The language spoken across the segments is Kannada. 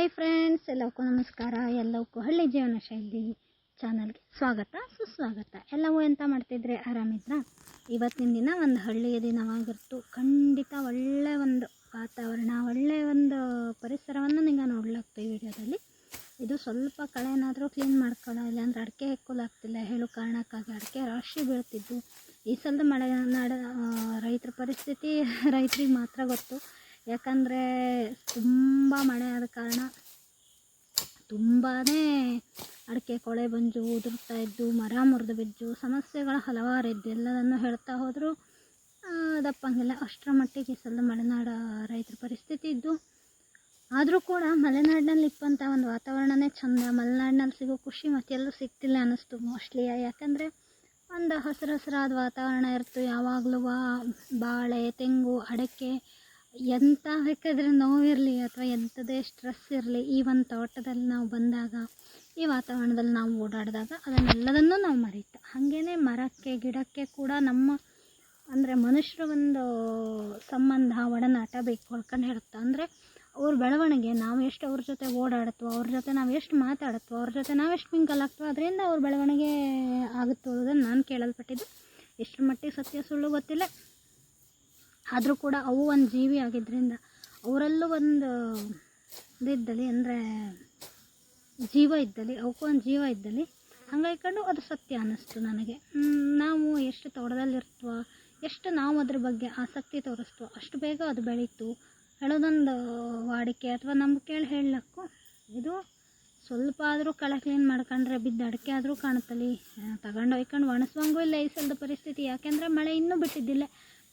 ಹಾಯ್ ಫ್ರೆಂಡ್ಸ್ ಎಲ್ಲವಕ್ಕೂ ನಮಸ್ಕಾರ. ಎಲ್ಲವಕ್ಕೂ ಹಳ್ಳಿ ಜೀವನ ಶೈಲಿ ಚಾನಲ್ಗೆ ಸ್ವಾಗತ, ಸುಸ್ವಾಗತ. ಎಲ್ಲವೂ ಎಂತ ಮಾಡ್ತಿದ್ರೆ? ಆರಾಮಿದ್ರ? ಇವತ್ತಿನ ದಿನ ಒಂದು ಹಳ್ಳಿಯ ದಿನವಾಗಿರ್ತು. ಖಂಡಿತ ಒಳ್ಳೆ ಒಂದು ವಾತಾವರಣ, ಒಳ್ಳೆ ಒಂದು ಪರಿಸರವನ್ನು ನಿಂಗೆ ನೋಡ್ಲಾಗ್ತೀವಿ ಈ ವಿಡಿಯೋದಲ್ಲಿ. ಇದು ಸ್ವಲ್ಪ ಕಳೆ ಏನಾದರೂ ಕ್ಲೀನ್ ಮಾಡ್ಕೊಳ್ಳೋ ಇಲ್ಲಾಂದ್ರೆ ಅಡಿಕೆ ಹೆಕ್ಕೋಲಾಗ್ತಿಲ್ಲ ಹೇಳು ಕಾರಣಕ್ಕಾಗಿ ಅಡಿಕೆ ರಾಶಿ ಬೀಳ್ತಿದ್ದು ಈ ಸಲದ ಮಳೆ, ನಾಡ ರೈತರ ಪರಿಸ್ಥಿತಿ ರೈತರಿಗೆ ಮಾತ್ರ ಗೊತ್ತು. ಯಾಕಂದರೆ ತುಂಬ ಮಳೆ ಆದ ಕಾರಣ ತುಂಬಾ ಅಡಿಕೆ ಕೊಳೆ ಬಂಜು ಉದುರ್ತಾ ಇದ್ದು, ಮರ ಮುರಿದು ಬಿದ್ದು, ಸಮಸ್ಯೆಗಳು ಹಲವಾರು ಇದ್ದು, ಎಲ್ಲದನ್ನು ಹೇಳ್ತಾ ಹೋದರೂ ದಪ್ಪಂಗಿಲ್ಲ. ಅಷ್ಟರ ಮಟ್ಟಿಗೆ ಸಲ ಮಲೆನಾಡ ರೈತರ ಪರಿಸ್ಥಿತಿ ಇದ್ದು, ಆದರೂ ಕೂಡ ಮಲೆನಾಡಿನಲ್ಲಿ ಇಪ್ಪಂಥ ಒಂದು ವಾತಾವರಣನೇ ಚೆಂದ. ಮಲೆನಾಡಿನಲ್ಲಿ ಸಿಗೋ ಖುಷಿ ಮತ್ತೆಲ್ಲೂ ಸಿಗ್ತಿಲ್ಲ ಅನ್ನಿಸ್ತು ಮೋಸ್ಟ್ಲಿ. ಯಾಕಂದರೆ ಒಂದು ಹಸಿರು ಹಸಿರಾದ ವಾತಾವರಣ ಇರ್ತು. ಯಾವಾಗಲೂ ಬಾಳೆ, ತೆಂಗು, ಅಡಿಕೆ ಎಂಥ ಬೇಕಾದರೆ ನೋವಿರಲಿ ಅಥವಾ ಎಂಥದೇ ಸ್ಟ್ರೆಸ್ ಇರಲಿ ಈ ಒಂದು ತೋಟದಲ್ಲಿ ನಾವು ಬಂದಾಗ, ಈ ವಾತಾವರಣದಲ್ಲಿ ನಾವು ಓಡಾಡಿದಾಗ ಅದನ್ನೆಲ್ಲದನ್ನೂ ನಾವು ಮರೀತು. ಹಾಗೇನೆ ಮರಕ್ಕೆ, ಗಿಡಕ್ಕೆ ಕೂಡ ನಮ್ಮ, ಅಂದರೆ ಮನುಷ್ಯರ ಒಂದು ಸಂಬಂಧ, ಒಡನಾಟ ಬೇಕು ಹೊಳ್ಕೊಂಡು ಹೇಳುತ್ತೆ. ಅಂದರೆ ಅವ್ರ ಬೆಳವಣಿಗೆ, ನಾವು ಎಷ್ಟು ಅವ್ರ ಜೊತೆ ಓಡಾಡ್ತೋ ಅವ್ರ ಜೊತೆ ನಾವು ಎಷ್ಟು ಮಾತಾಡತ್ವೋ, ಅವ್ರ ಜೊತೆ ನಾವು ಎಷ್ಟು ಮಿಂಗಲ್ ಆಗ್ತೋ ಅದರಿಂದ ಅವ್ರ ಬೆಳವಣಿಗೆ ಆಗುತ್ತೋ ಅನ್ನೋದನ್ನು ನಾನು ಕೇಳಲ್ಪಟ್ಟಿದ್ದು. ಎಷ್ಟರ ಮಟ್ಟಿಗೆ ಸತ್ಯ ಸುಳ್ಳು ಗೊತ್ತಿಲ್ಲ. ಆದರೂ ಕೂಡ ಅವು ಒಂದು ಜೀವಿ ಆಗಿದ್ದರಿಂದ ಅವರಲ್ಲೂ ಒಂದು ಇದ್ದಲ್ಲಿ ಅಂದರೆ ಜೀವ ಇದ್ದಲ್ಲಿ, ಅವಕ್ಕೂ ಒಂದು ಜೀವ ಇದ್ದಲ್ಲಿ. ಹಂಗಾಯ್ಕೊಂಡು ಅದು ಸತ್ಯ ಅನ್ನಿಸ್ತು ನನಗೆ. ನಾವು ಎಷ್ಟು ತೋಟದಲ್ಲಿರ್ತವ, ಎಷ್ಟು ನಾವು ಅದ್ರ ಬಗ್ಗೆ ಆಸಕ್ತಿ ತೋರಿಸ್ತೋ ಅಷ್ಟು ಬೇಗ ಅದು ಬೆಳೀತು. ಹೇಳೋದೊಂದು ವಾಡಿಕೆ ಅಥವಾ ನಂಬಿಕೆ ಹೇಳಕ್ಕೂ ಇದು ಸ್ವಲ್ಪ ಆದರೂ ಕಳೆ ಕ್ಲೀನ್ ಮಾಡ್ಕೊಂಡ್ರೆ ಬಿದ್ದ ಅಡಿಕೆ ಆದರೂ ಕಾಣುತ್ತಲಿ. ತಗೊಂಡು ಒಯ್ಕೊಂಡು ಒಣಸುವಂಗೂ ಇಲ್ಲ ಈ ಸಲದ ಪರಿಸ್ಥಿತಿ. ಯಾಕೆಂದರೆ ಮಳೆ ಇನ್ನೂ ಬಿಟ್ಟಿದ್ದಿಲ್ಲ.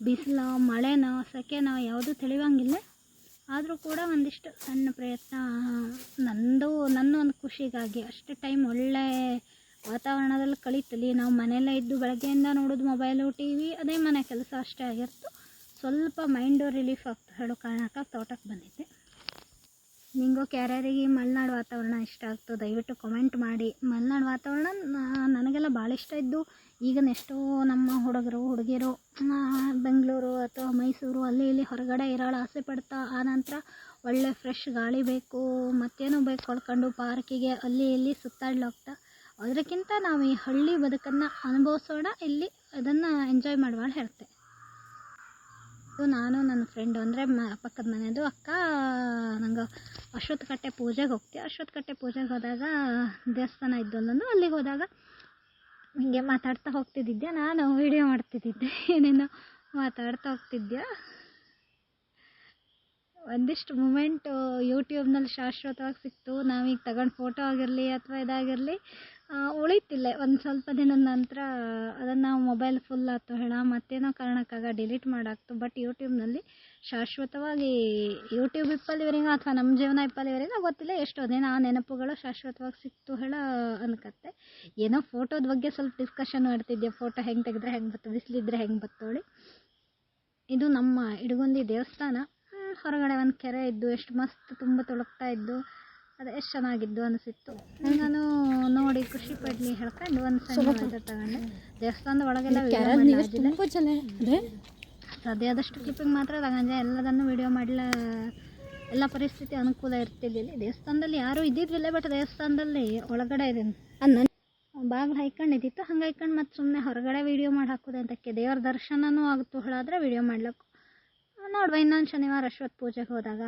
ಬಿಸಿಲ, ಮಳೆನೋ, ಸೆಕೆನೋ ಯಾವುದೂ ತಿಳಿವಂಗಿಲ್ಲ. ಆದರೂ ಕೂಡ ಒಂದಿಷ್ಟು ಸಣ್ಣ ಪ್ರಯತ್ನ, ನಂದು, ನನ್ನ ಒಂದು ಖುಷಿಗಾಗಿ ಅಷ್ಟು ಟೈಮ್ ಒಳ್ಳೆ ವಾತಾವರಣದಲ್ಲಿ ಕಳೀತಲಿ ನಾವು ಮನೆಯಲ್ಲೇ ಇದ್ದು ಬೆಳಗ್ಗೆಯಿಂದ ನೋಡೋದು ಮೊಬೈಲು ಟಿ ವಿ ಅದೇ ಮನೆ ಕೆಲಸ ಅಷ್ಟೇ ಆಗಿರ್ತು. ಸ್ವಲ್ಪ ಮೈಂಡು ರಿಲೀಫ್ ಆಗ್ತಾ, ಹೇಳೋ ಕಾರಣಕ್ಕೆ ತೋಟಕ್ಕೆ ಬಂದಿದ್ದೆ. ನಿಂಗೂ ಕ್ಯಾರ್ಯಾರಿಗೆ ಮಲೆನಾಡು ವಾತಾವರಣ ಇಷ್ಟ ಆಗ್ತದೆ ದಯವಿಟ್ಟು ಕಮೆಂಟ್ ಮಾಡಿ. ಮಲೆನಾಡು ವಾತಾವರಣ ನನಗೆಲ್ಲ ಭಾಳ ಇಷ್ಟ ಇದ್ದು ಈಗ ಎಷ್ಟೋ ನಮ್ಮ ಹುಡುಗರು ಹುಡುಗಿಯರು ಬೆಂಗಳೂರು ಅಥವಾ ಮೈಸೂರು, ಅಲ್ಲಿ ಇಲ್ಲಿ ಹೊರಗಡೆ ಇರೋಳು ಆಸೆ ಪಡ್ತಾ, ಆ ನಂತರ ಒಳ್ಳೆ ಫ್ರೆಶ್ ಗಾಳಿ ಬೇಕು, ಮತ್ತೇನೋ ಬೇಕು ಕೊಳ್ಕೊಂಡು ಪಾರ್ಕಿಗೆ, ಅಲ್ಲಿ ಇಲ್ಲಿ ಸುತ್ತಾಡ್ಲೋಗ್ತಾ ಅದಕ್ಕಿಂತ ನಾವು ಈ ಹಳ್ಳಿ ಬದುಕನ್ನು ಅನುಭವಿಸೋಣ, ಇಲ್ಲಿ ಅದನ್ನು ಎಂಜಾಯ್ ಮಾಡುವ ಹೇಳ್ತೆ. ಇದು ನಾನು ನನ್ನ ಫ್ರೆಂಡು ಅಂದರೆ ಮ, ಪಕ್ಕದ ಮನೆಯದು ಅಕ್ಕ, ನಂಗೆ ಅಶ್ವತ್ಥ ಕಟ್ಟೆ ಪೂಜೆಗೆ ಹೋಗ್ತೀವಿ. ಅಶ್ವತ್ಥ ಕಟ್ಟೆ ಪೂಜೆಗೆ ಹೋದಾಗ ದೇವಸ್ಥಾನ ಇದ್ದಲ್ಲೊಂದು ಅಲ್ಲಿಗೆ ಹೋದಾಗ ಹಿಂಗೆ ಮಾತಾಡ್ತಾ ಹೋಗ್ತಿದ್ದೆ ನಾನು ವಿಡಿಯೋ ಮಾಡ್ತಿದ್ದಿದ್ದೆ ಏನೇನೋ ಮಾತಾಡ್ತಾ ಹೋಗ್ತಿದ್ದೆ ಒಂದಿಷ್ಟು ಮೂಮೆಂಟು ಯೂಟ್ಯೂಬ್ನಲ್ಲಿ ಶಾಶ್ವತವಾಗಿ ಸಿಕ್ತು. ನಾವೀಗ ತಗೊಂಡು ಫೋಟೋ ಆಗಿರಲಿ ಅಥವಾ ಇದಾಗಿರಲಿ ಉಳಿತಿಲ್ಲ. ಒಂದು ಸ್ವಲ್ಪ ದಿನದ ನಂತರ ಅದನ್ನು ನಾವು ಮೊಬೈಲ್ ಫುಲ್ ಆಯ್ತು ಹೇಳ ಮತ್ತೇನೋ ಕಾರಣಕ್ಕಾಗ ಡಿಲೀಟ್ ಮಾಡಾಕ್ತು ಬಟ್ ಯೂಟ್ಯೂಬ್ನಲ್ಲಿ ಶಾಶ್ವತವಾಗಿ ಯೂಟ್ಯೂಬ್ ಇಪ್ಪಲ್ಲಿವರೆಗೂ ಅಥವಾ ನಮ್ಮ ಜೀವನ ಇಪ್ಪಲ್ಲಿವರೆಗೂ ಗೊತ್ತಿಲ್ಲ ಎಷ್ಟೋ ದಿನ ಆ ನೆನಪುಗಳು ಶಾಶ್ವತವಾಗಿ ಸಿಕ್ತು ಹೇಳ ಅನ್ಕತ್ತೆ. ಏನೋ ಫೋಟೋದ ಬಗ್ಗೆ ಸ್ವಲ್ಪ ಡಿಸ್ಕಷನ್ ಮಾಡ್ತಿದ್ದೆ. ಫೋಟೋ ಹೆಂಗೆ ತೆಗೆದ್ರೆ ಹೆಂಗೆ ಬತ್ತು, ಬಿಸಿಲಿದ್ರೆ ಹೆಂಗೆ ಬತ್ತೋಳಿ. ಇದು ನಮ್ಮ ಇಡಗುಂದಿ ದೇವಸ್ಥಾನ. ಹೊರಗಡೆ ಒಂದು ಕೆರೆ ಇದ್ದು ಎಷ್ಟು ಮಸ್ತ್ ತುಂಬ ತುಳುಕ್ತಾ ಇದ್ದು ಅದು ಎಷ್ಟು ಚೆನ್ನಾಗಿದ್ದು ಅನಿಸಿತ್ತು. ನಾನು ನೋಡಿ ಖುಷಿ ಪಡ್ಲಿ ಹೇಳ್ಕೊಂಡು ಒಂದು ಸಣ್ಣ ತಗೊಂಡೆ. ದೇವಸ್ಥಾನದ ಒಳಗೆಲ್ಲ ಸಾಧ್ಯಾದಷ್ಟು ಕ್ಲಿಪ್ಪಿಂಗ್ ಮಾತ್ರ ತಗೊಂಡೆ. ಎಲ್ಲದನ್ನು ವಿಡಿಯೋ ಮಾಡಲ ಎಲ್ಲ ಪರಿಸ್ಥಿತಿ ಅನುಕೂಲ ಇರ್ತಿದ್ದಿಲ್ಲ ದೇವಸ್ಥಾನದಲ್ಲಿ ಯಾರೂ ಇದ್ದಿದ್ವಿಲ್ಲ ಬಟ್ ದೇವಸ್ಥಾನದಲ್ಲಿ ಒಳಗಡೆ ಇದೆ ಬಾಗಿಲು ಹಾಯ್ಕೊಂಡಿದ್ದಿತ್ತು. ಹಂಗೆ ಹಾಯ್ಕೊಂಡು ಮತ್ತೆ ಸುಮ್ಮನೆ ಹೊರಗಡೆ ವಿಡಿಯೋ ಮಾಡಿ ಹಾಕೋದು ಅಂತಕ್ಕೆ ದೇವ್ರ ದರ್ಶನನೂ ಆಗುತ್ತೆ ಹೇಳಾದ್ರೆ ವಿಡಿಯೋ ಮಾಡ್ಲಿಕ್ಕೆ ನೋಡುವ. ಇನ್ನೊಂದು ಶನಿವಾರ ಅಶ್ವತ್ ಪೂಜೆಗೆ ಹೋದಾಗ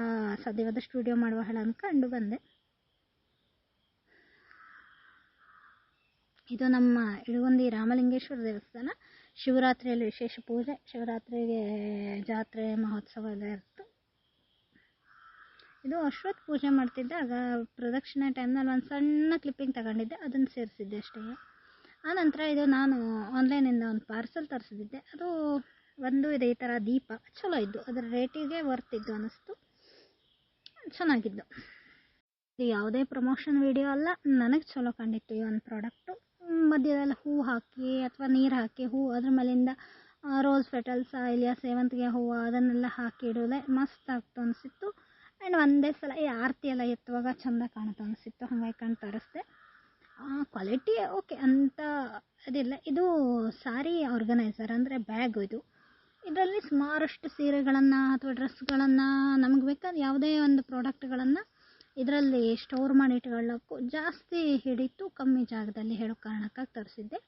ಸದ್ಯವಾದ ಸ್ಟುಡಿಯೋ ಮಾಡುವ ಹಳ ಅಂದ್ಕೊಂಡು ಬಂದೆ. ಇದು ನಮ್ಮ ಇಳಗುಂದಿ ರಾಮಲಿಂಗೇಶ್ವರ ದೇವಸ್ಥಾನ. ಶಿವರಾತ್ರಿಯಲ್ಲಿ ವಿಶೇಷ ಪೂಜೆ. ಶಿವರಾತ್ರಿಗೆ ಜಾತ್ರೆ, ಮಹೋತ್ಸವ ಎಲ್ಲ ಇತ್ತು ಇದು ಅಶ್ವತ್ ಪೂಜೆ ಮಾಡ್ತಿದ್ದಾಗ ಪ್ರದಕ್ಷಿಣೆ ಟೈಮ್ನಲ್ಲಿ ಒಂದು ಸಣ್ಣ ಕ್ಲಿಪ್ಪಿಂಗ್ ತಗೊಂಡಿದ್ದೆ. ಅದನ್ನು ಸೇರಿಸಿದ್ದೆ ಅಷ್ಟೇ. ಆನಂತರ ಇದು ನಾನು ಆನ್ಲೈನಿಂದ ಒಂದು ಪಾರ್ಸೆಲ್ ತರಿಸಿದ್ದೆ. ಅದು ಒಂದು ಇದೆ, ಈ ಥರ ದೀಪ. ಚಲೋ ಇದ್ದು, ಅದರ ರೇಟಿಗೆ ವರ್ತಿದ್ದು ಅನ್ನಿಸ್ತು. ಚೆನ್ನಾಗಿದ್ದು. ಇದು ಯಾವುದೇ ಪ್ರಮೋಷನ್ ವಿಡಿಯೋ ಅಲ್ಲ, ನನಗೆ ಚಲೋ ಕಂಡಿತ್ತು ಈ ಒಂದು ಪ್ರಾಡಕ್ಟು ಮಧ್ಯದಲ್ಲಿ ಹೂ ಹಾಕಿ, ಅಥವಾ ನೀರು ಹಾಕಿ, ಹೂ ಅದ್ರ ಮೇಲಿಂದ ರೋಸ್ ಪೆಟಲ್ಸ ಇಲ್ಲ ಸೇವಂತಿಗೆ ಹೂವು ಅದನ್ನೆಲ್ಲ ಹಾಕಿ ಇಡೋದೆ ಮಸ್ತ್ ಆಗ್ತು ಅನಿಸಿತ್ತು. ಆ್ಯಂಡ್ ಒಂದೇ ಸಲ ಈ ಆರತಿ ಎಲ್ಲ ಎತ್ತುವಾಗ ಚಂದ ಕಾಣುತ್ತೆ ಅನಿಸಿತ್ತು, ಹಂಗಾಗಿ ಕಂಡು ತರಿಸ್ದೆ. ಕ್ವಾಲಿಟಿ ಓಕೆ ಅಂತ ಅದಿಲ್ಲ. ಇದು ಸಾರಿ ಆರ್ಗನೈಸರ್ ಅಂದರೆ ಬ್ಯಾಗು ಇದು. ಇದರಲ್ಲಿ ಸುಮಾರಷ್ಟು ಸೀರೆಗಳನ್ನು ಅಥವಾ ಡ್ರೆಸ್ಗಳನ್ನು ನಮಗೆ ಬೇಕಾದ ಯಾವುದೇ ಒಂದು ಪ್ರಾಡಕ್ಟ್ಗಳನ್ನು ಇದರಲ್ಲಿ ಸ್ಟೋರ್ ಮಾಡಿ ಇಟ್ಕೊಳ್ಳೋಕ್ಕೂ ಜಾಸ್ತಿ ಹಿಡಿತು ಕಮ್ಮಿ ಜಾಗದಲ್ಲಿ ಹೇಳೋ ಕಾರಣಕ್ಕಾಗಿ ತರಿಸಿದ್ದೆ.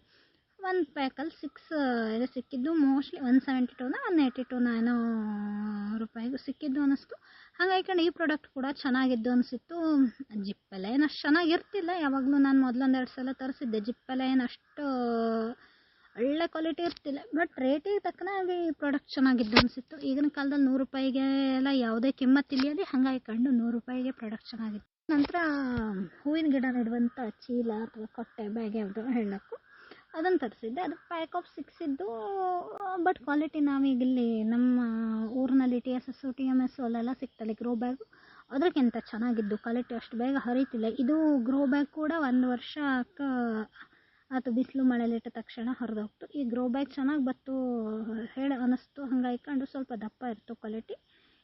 ಒಂದು ಪ್ಯಾಕಲ್ಲಿ ಸಿಕ್ಸ್ ಇದು ಸಿಕ್ಕಿದ್ದು ಮೋಸ್ಟ್ಲಿ ಒನ್ ಸೆವೆಂಟಿ ಟೂನ ಒನ್ ಏಯ್ಟಿ ಟೂನ ಏನೋ ರೂಪಾಯಿಗೂ ಸಿಕ್ಕಿದ್ದು ಅನ್ನಿಸ್ತು. ಹಾಗಾಗಿ ಈ ಪ್ರಾಡಕ್ಟ್ ಕೂಡ ಚೆನ್ನಾಗಿದ್ದು ಅನಿಸಿತ್ತು ಜಿಪ್ಪೆಲ್ಲ ಏನು ಅಷ್ಟು ಚೆನ್ನಾಗಿರ್ತಿಲ್ಲ. ಯಾವಾಗಲೂ ನಾನು ಮೊದಲೊಂದೆರಡು ಸಲ ತರಿಸಿದ್ದೆ. ಜಿಪ್ಪೆಲ್ಲ ಏನು ಅಷ್ಟು ಒಳ್ಳೆ ಕ್ವಾಲಿಟಿ ಇರ್ತಿಲ್ಲ. ಬಟ್ ರೇಟಿಗೆ ತಕ್ಕನಾಗಿ ಪ್ರಾಡಕ್ಟ್ ಚೆನ್ನಾಗಿದ್ದು ಅನಿಸಿತ್ತು. ಈಗಿನ ಕಾಲದಲ್ಲಿ ನೂರು ರೂಪಾಯಿಗೆ ಎಲ್ಲ ಯಾವುದೇ ಕಿಮ್ಮತ್ತು ಇಲ್ಲದೆ ಹಂಗಾಗಿ ಕಂಡು ನೂರು ರೂಪಾಯಿಗೆ ಪ್ರಾಡಕ್ಟ್ ಚೆನ್ನಾಗಿತ್ತು. ನಂತರ ಹೂವಿನ ಗಿಡ ನೆಡುವಂಥ ಚೀಲ ಅಥವಾ ಕೊಟ್ಟೆ, ಬ್ಯಾಗ್ ಯಾವುದು ಹೇಳೋಕ್ಕೂ ಅದನ್ನು ತರಿಸಿದ್ದೆ. ಅದು ಪ್ಯಾಕ್ ಆಫ್ ಸಿಕ್ಸ್ ಇದ್ದು ಬಟ್ ಕ್ವಾಲಿಟಿ ನಾವೀಗ ಇಲ್ಲಿ ನಮ್ಮ ಊರಿನಲ್ಲಿ T S S T M S ಅಲ್ಲೆಲ್ಲ ಸಿಗ್ತಲ್ಲ ಗ್ರೋ ಬ್ಯಾಗು ಅದಕ್ಕಿಂತ ಚೆನ್ನಾಗಿದ್ದು ಕ್ವಾಲಿಟಿ ಅಷ್ಟು ಬೇಗ ಹರಿತಿಲ್ಲ. ಇದು ಗ್ರೋ ಬ್ಯಾಗ್ ಕೂಡ ಒಂದು ವರ್ಷ ಆತು ಬಿಸಿಲು ಮಳೆಲಿಟ್ಟ ತಕ್ಷಣ ಹರಿದೋಗ್ತು. ಈ ಗ್ರೋ ಬ್ಯಾಗ್ ಚೆನ್ನಾಗಿ ಬತ್ತು, ಹೇಳಿ ಅನ್ನಿಸ್ತು ಹಂಗೆ ಇಟ್ಕೊಂಡು ಸ್ವಲ್ಪ ದಪ್ಪ ಇತ್ತು ಕ್ವಾಲಿಟಿ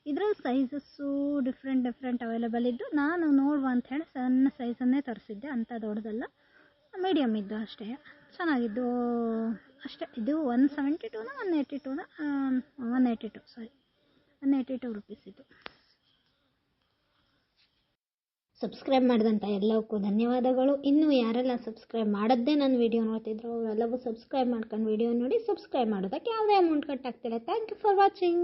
ಇದ್ರಲ್ಲಿ ಸೈಜಸ್ಸು ಡಿಫ್ರೆಂಟ್ ಡಿಫ್ರೆಂಟ್ ಅವೈಲೇಬಲ್ ಇದ್ದು, ನಾನು ನೋಡುವ ಅಂತ ಹೇಳಿ ಸಣ್ಣ ಸೈಜನ್ನೇ ತರಿಸಿದ್ದೆ. ಅಂಥ ದೊಡ್ಡದಲ್ಲ. ಮೀಡಿಯಮ್ ಇದ್ದು ಅಷ್ಟೇ. ಚೆನ್ನಾಗಿದ್ದು ಅಷ್ಟೇ. ಇದು ಒನ್ ಸೆವೆಂಟಿ ಟೂನ one eighty ಟೂನ one eighty two sorry one eighty two rupees ಇದು. ಸಬ್ಸ್ಕ್ರೈಬ್ ಮಾಡಿದಂಥ ಎಲ್ಲವಕ್ಕೂ ಧನ್ಯವಾದಗಳು. ಇನ್ನೂ ಯಾರೆಲ್ಲ ಸಬ್ಸ್ಕ್ರೈಬ್ ಮಾಡದ್ದೇ ನನ್ನ ವಿಡಿಯೋ ನೋಡ್ತಿದ್ರು, ಅವರೆಲ್ಲವೂ ಸಬ್ಸ್ಕ್ರೈಬ್ ಮಾಡ್ಕೊಂಡು ವಿಡಿಯೋ ನೋಡಿ, ಸಬ್ಸ್ಕ್ರೈಬ್ ಮಾಡೋದಕ್ಕೆ ಯಾವುದೇ ಅಮೌಂಟ್ ಕಟ್ ಆಗ್ತಿಲ್ಲ. Thank you for watching